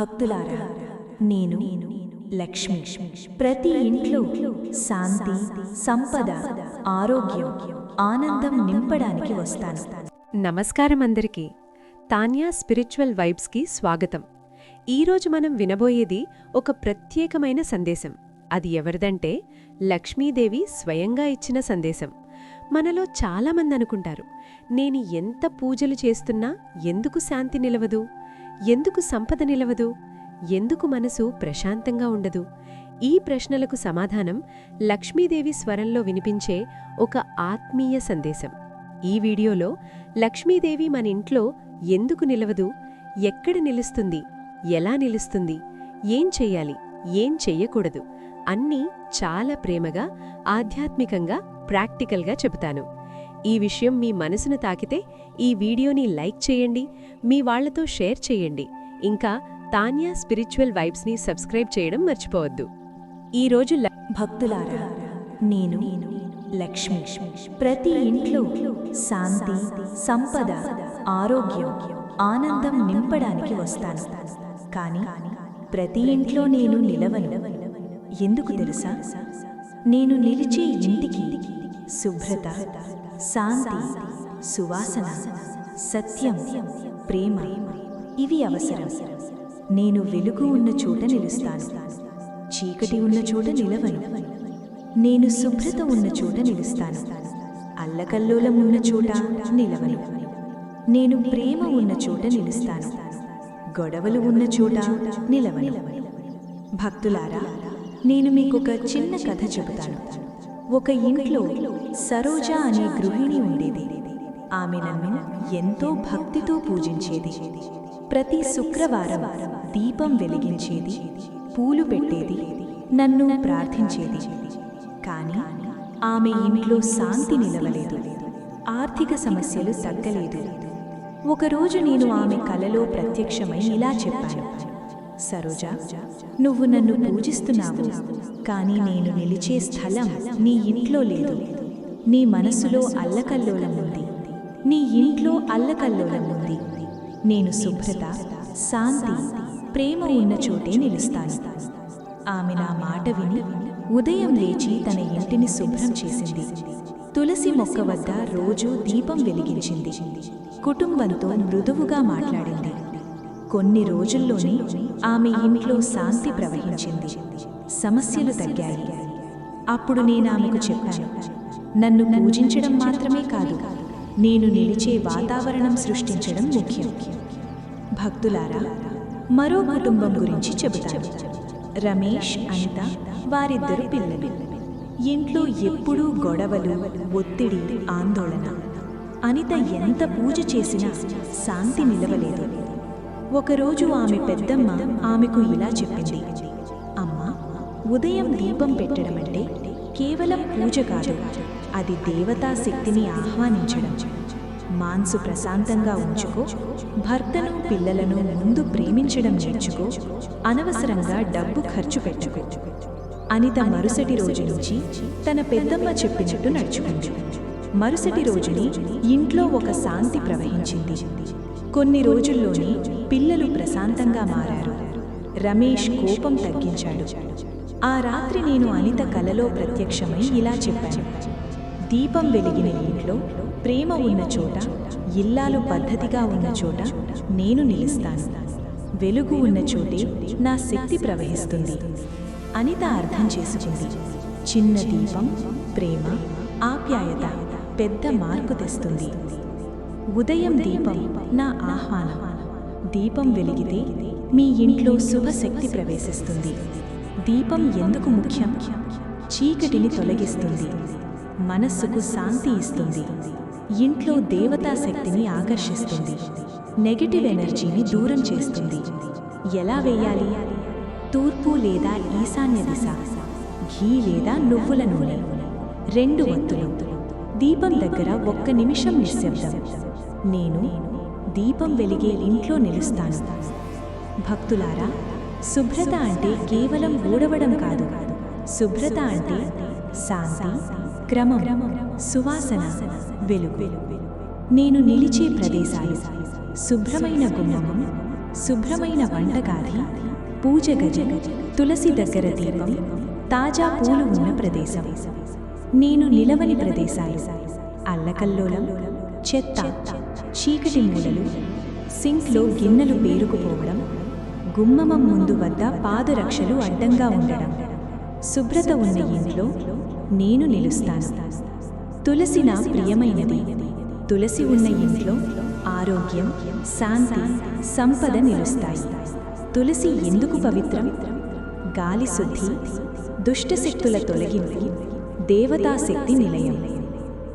భక్తులారా నేను లక్ష్మి. ప్రతి ఇంట్లో శాంతి సంపద ఆరోగ్యం ఆనందం నింపడానికి వస్తాను. నమస్కారం అందరికీ. తాన్యా స్పిరిచువల్ వైబ్స్కి స్వాగతం. ఈరోజు మనం వినబోయేది ఒక ప్రత్యేకమైన సందేశం. అది ఎవరిదంటే లక్ష్మీదేవి స్వయంగా ఇచ్చిన సందేశం. మనలో చాలామంది అనుకుంటారు నేను ఎంత పూజలు చేస్తున్నా ఎందుకు శాంతి నిలవదు? ఎందుకు సంపద నిలవదు? ఎందుకు మనసు ప్రశాంతంగా ఉండదు? ఈ ప్రశ్నలకు సమాధానం లక్ష్మీదేవి స్వరంలో వినిపించే ఒక ఆత్మీయ సందేశం. ఈ వీడియోలో లక్ష్మీదేవి మన ఇంట్లో ఎందుకు నిలవదు? ఎక్కడ నిలుస్తుంది? ఎలా నిలుస్తుంది? ఏం చెయ్యాలి ఏం చెయ్యకూడదు అన్నీ చాలా ప్రేమగా ఆధ్యాత్మికంగా ప్రాక్టికల్గా చెబుతాను. ఈ విషయం మీ మనసును తాకితే ఈ వీడియోని లైక్ చేయండి మీ వాళ్ళతో షేర్ చేయండి. ఇంకా తాన్యా స్పిరిచువల్ వైబ్స్ని సబ్స్క్రైబ్ చేయడం మర్చిపోవద్దు. ఈరోజు భక్తులారా నేను లక్ష్మి. ప్రతి ఇంట్లో శాంతి సంపద ఆరోగ్యం ఆనందం నింపడానికి వస్తాను. కానీ ప్రతి ఇంట్లో నేను నిలవను. ఎందుకు తెలుసా? నేను నిలిచే ఇంటికి శుభ్రత శాంతి సువాసన సత్యం ప్రేమ ఇవి అవసరం. నేను వెలుగు ఉన్న చోట నిలుస్తాను. చీకటి ఉన్న చోట నిలవను. నేను శుభ్రత ఉన్న చోట నిలుస్తాను. అల్లకల్లోలం ఉన్న చోట నిలవను. నేను ప్రేమ ఉన్న చోట నిలుస్తాను. గొడవలు ఉన్న చోట నిలవను. భక్తులారా నేను మీకొక చిన్న కథ చెబుతాను. ఒక ఇంట్లో సరోజా అనే గృహిణి ఉండేది. ఆమె నన్ను ఎంతో భక్తితో పూజించేది. ప్రతి శుక్రవారం దీపం వెలిగించేది పూలు పెట్టేది నన్ను ప్రార్థించేది. కానీ ఆమె ఇంట్లో శాంతి నిలవలేదు. ఆర్థిక సమస్యలు తగ్గలేదు. ఒకరోజు నేను ఆమె కలలో ప్రత్యక్షమై ఇలా చెప్పాను. సరోజ నువ్వు నన్ను పూజిస్తున్నావు కానీ నేను నిలిచే స్థలం నీ ఇంట్లో లేదు. నీ మనసులో అల్లకల్లోలం ఉంది నీ ఇంట్లో అల్లకల్లోలం ఉంది నేను శుభ్రత శాంతి ప్రేమ ఉన్న చోటే నిలుస్తాను. ఆమె నా మాట విని ఉదయం లేచి తన ఇంటిని శుభ్రం చేసింది. తులసి మొక్క వద్ద రోజూ దీపం వెలిగించింది. కుటుంబంతో మృదువుగా మాట్లాడింది. కొన్ని రోజుల్లోనే ఆమె ఇంట్లో శాంతి ప్రవహించింది. సమస్యలు తగ్గాయి. అప్పుడు నేనామెకు చెప్పాను నన్ను పూజించడం మాత్రమే కాదు నేను నిలిచే వాతావరణం సృష్టించడం ముఖ్యం. భక్తులారా మరో కుటుంబం గురించి చెబుతాను. రమేష్ అనిత వారిద్దరు పిల్లలు. ఇంట్లో ఎప్పుడూ గొడవలు ఒత్తిడి ఆందోళన. అనిత ఎంత పూజ చేసినా శాంతి నిలవలేదు. ఒకరోజు ఆమె పెద్దమ్మ ఆమెకు ఇలా చెప్పింది. అమ్మా ఉదయం దీపం పెట్టడం అంటే కేవలం పూజ కాదు. అది దేవతా శక్తిని ఆహ్వానించడం. మాన్సు ప్రశాంతంగా ఉంచుకో భర్తను పిల్లలను ముందు ప్రేమించడం నేర్చుకో అనవసరంగా డబ్బు ఖర్చు పెట్టకు. అనిత మరుసటి రోజు నుంచి తన పెద్దమ్మ చెప్పినట్టు నడుచుకుంది. మరుసటి రోజుని ఇంట్లో ఒక శాంతి ప్రవహించింది. కొన్ని రోజుల్లోనే పిల్లలు ప్రశాంతంగా మారారు. రమేష్ కోపం తగ్గించాడు. ఆ రాత్రి నేను అనిత కలలో ప్రత్యక్షమై ఇలా చెప్పాను. దీపం వెలిగిన ఇంట్లో ప్రేమ ఉన్న చోట ఇల్లాలు పద్ధతిగా ఉన్న చోట నేను నిలుస్తాను. వెలుగు ఉన్న చోటే నా శక్తి ప్రవహిస్తుంది. అనిత అర్థం చేసుకుంది. చిన్న దీపం ప్రేమ ఆప్యాయత పెద్ద మార్పు తెస్తుంది. ఉదయం దీపం నా ఆహ్వానం. దీపం వెలిగితే మీ ఇంట్లో శుభశక్తి ప్రవేశిస్తుంది. దీపం ఎందుకు ముఖ్యం? చీకటిని తొలగిస్తుంది. మనస్సుకు శాంతి ఇస్తుంది. ఇంట్లో దేవతా శక్తిని ఆకర్షిస్తుంది. నెగటివ్ ఎనర్జీని దూరం చేస్తుంది. ఎలా వేయాలి? తూర్పు లేదా ఈశాన్య దిశ ఘీ లేదా నువ్వుల నూనె. రెండు వత్తులు దీపం దగ్గర ఒక్క నిమిషం నిశ్శబ్దం. నేను దీపం వెలిగే ఇంట్లో నిలుస్తాను. భక్తులారా శుభ్రత అంటే కేవలం ఊడవడం కాదు. శుభ్రత అంటే శాంతి క్రమం సువాసన వెలుగు. నేను నిలిచే ప్రదేశాలు శుభ్రమైన గుమ్మము శుభ్రమైన వంటగాది పూజ గజ తులసి దగ్గర దీపం తాజా పూలు ఉన్న ప్రదేశం. నేను నిలవని ప్రదేశాలు అల్లకల్లోలం చెత్త చీకటి మూలలు సింక్లో గిన్నెలు పేరుకుపోవడం గుమ్మమం ముందు వద్ద పాదరక్షలు అడ్డంగా ఉండడం శుభ్రత ఉన్న ఇంట్లో నేను నిలుస్తాను. తులసి నా ప్రియమైనది. తులసి ఉన్న ఇంట్లో ఆరోగ్యం శాంతి సంపద నిలుస్తాయి. తులసి ఎందుకు పవిత్రం? గాలి శుద్ధి దుష్టశక్తుల తొలగింపు దేవతాశక్తి నిలయం.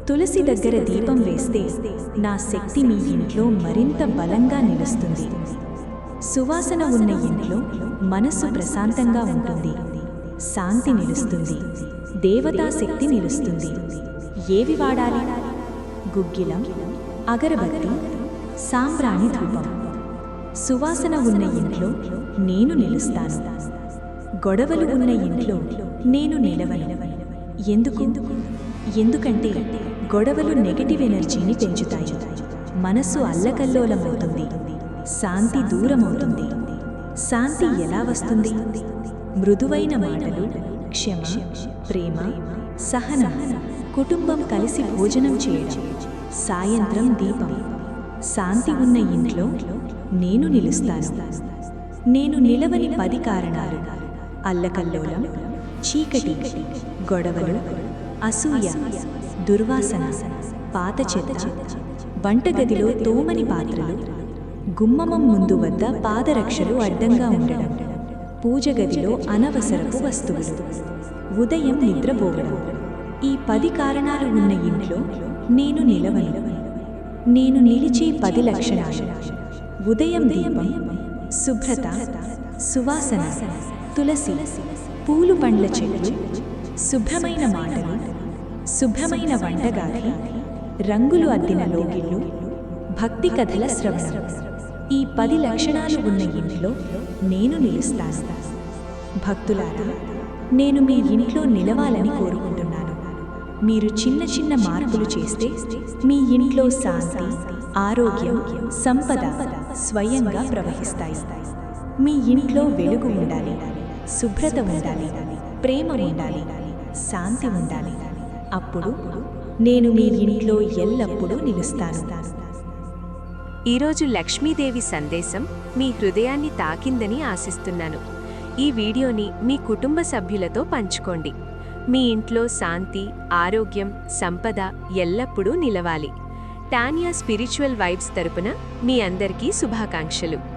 తులసి దగ్గర దీపం వేస్తే నా శక్తి మీ ఇంట్లో మరింత బలంగా నిలుస్తుంది. సువాసన ఉన్న ఇంట్లో మనస్సు ప్రశాంతంగా ఉంటుంది. శాంతి నిలుస్తుంది. దేవతాశక్తి నిలుస్తుంది. ఏవి వాడాలి? గుగ్గిలం అగరబత్తి సాంబ్రాణి ధూపం. సువాసన ఉన్న ఇంట్లో నేను నిలుస్తాను. గొడవలు ఉన్న ఇంట్లో నేను నిలవను. ఎందుకు? ఎందుకంటే గొడవలు నెగటివ్ ఎనర్జీని పెంచుతాయి. మనసు అల్లకల్లోలమవుతుంది. శాంతి దూరమవుతుంది. శాంతి ఎలా వస్తుంది? మృదువైన మాటలు క్షమ ప్రేమ సహనం కుటుంబం కలిసి భోజనం చేయడం సాయంత్రం దీపం శాంతి ఉన్న ఇంట్లో నేను నిలుస్తాను. నేను నిలవని పది కారణాలు అల్లకల్లోలం చీకటి గొడవలు అసూయ దుర్వాసన పాత చెత్త వంటగదిలో తోమని పాత్రలు గుమ్మమం ముందు వద్ద పాదరక్షలు అడ్డంగా ఉండడం. పూజ గదిలో అనవసరపు వస్తువులు. ఉదయం నిద్రపోవడం. ఈ పది కారణాలు ఉన్న ఇంట్లో నేను నిలవను. నేను నిలిచే పది లక్షణాలు. ఉదయం దీపం శుభ్రత సువాసన తులసి పూలు పండ్ల చెట్లు శుభ్రమైన మాటలు శుభ్రమైన వంటగాలి రంగులు అద్దిన లోగిళ్ళు భక్తి కథల శ్రవణం. ఈ పది లక్షణాలు ఉన్న ఇంట్లో నేను నిలుస్తాను. భక్తులారా నేను మీ ఇంట్లో నిలవాలని కోరుకుంటున్నాను. మీరు చిన్న చిన్న మార్పులు చేస్తే మీ ఇంట్లో శాంతి ఆరోగ్యం సంపద స్వయంగా ప్రవహిస్తాయి. మీ ఇంట్లో వెలుగు ఉండాలి శుభ్రత ఉండాలి ప్రేమ ఉండాలి శాంతి ఉండాలి. అప్పుడు నేను మీ ఇంట్లో ఎల్లప్పుడూ నిలుస్తాను. ఈరోజు లక్ష్మీదేవి సందేశం మీ హృదయాన్ని తాకిందని ఆశిస్తున్నాను. ఈ వీడియోని మీ కుటుంబ సభ్యులతో పంచుకోండి. మీ ఇంట్లో శాంతి ఆరోగ్యం సంపద ఎల్లప్పుడూ నిలవాలి. టానియా స్పిరిచువల్ వైబ్స్ తరపున మీ అందరికీ శుభాకాంక్షలు.